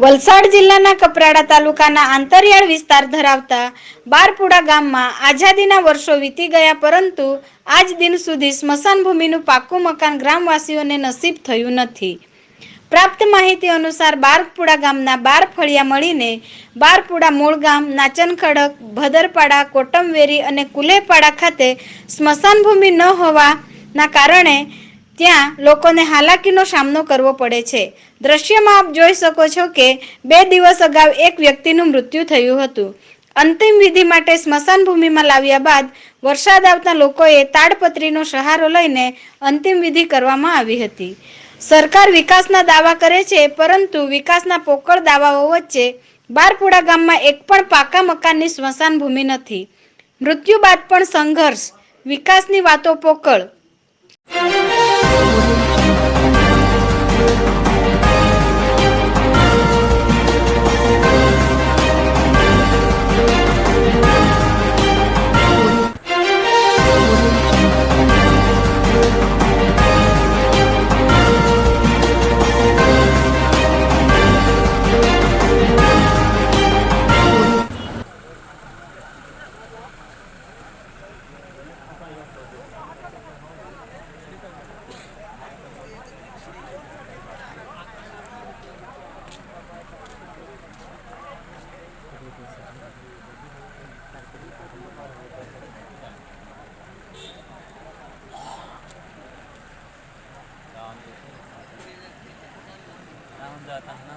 વલસાડ જિલ્લાના કપરાડા તાલુકાના આંતરિયાળ વિસ્તાર ધરાવતા બારપુડા ગામમાં આઝાદીના વર્ષો વીતી ગયા પરંતુ આજ દિન સુધી સ્મશાન ભૂમિનું પાકું મકાન ગ્રામવાસીઓને નસીબ થયું નથી. પ્રાપ્ત માહિતી અનુસાર બારપુડા ગામના બાર ફળિયા મળીને બારપુડા મૂળ ગામ, નાચનખડક, ભદરપાડા, કોટમવેરી અને કુલેપાડા ખાતે સ્મશાન ભૂમિ ન હોવાના કારણે ત્યાં લોકોને હાલાકીનો સામનો કરવો પડે છે. દ્રશ્યમાં આપ જોઈ શકો છો કે બે દિવસ અગાઉ એક વ્યક્તિનું મૃત્યુ થયું હતું. અંતિમ વિધિ માટે સ્મશાન ભૂમિમાં લાવ્યા બાદ વરસાદ આવતા લોકોએ તાડપત્રીનો સહારો લઈને અંતિમ વિધિ કરવામાં આવી હતી. સરકાર વિકાસના દાવા કરે છે, પરંતુ વિકાસના પોકળ દાવાઓ વચ્ચે બારપુડા ગામમાં એક પણ પાકા મકાનની સ્મશાન ભૂમિ નથી. મૃત્યુ બાદ પણ સંઘર્ષ, વિકાસની વાતો પોકળ जाता है ना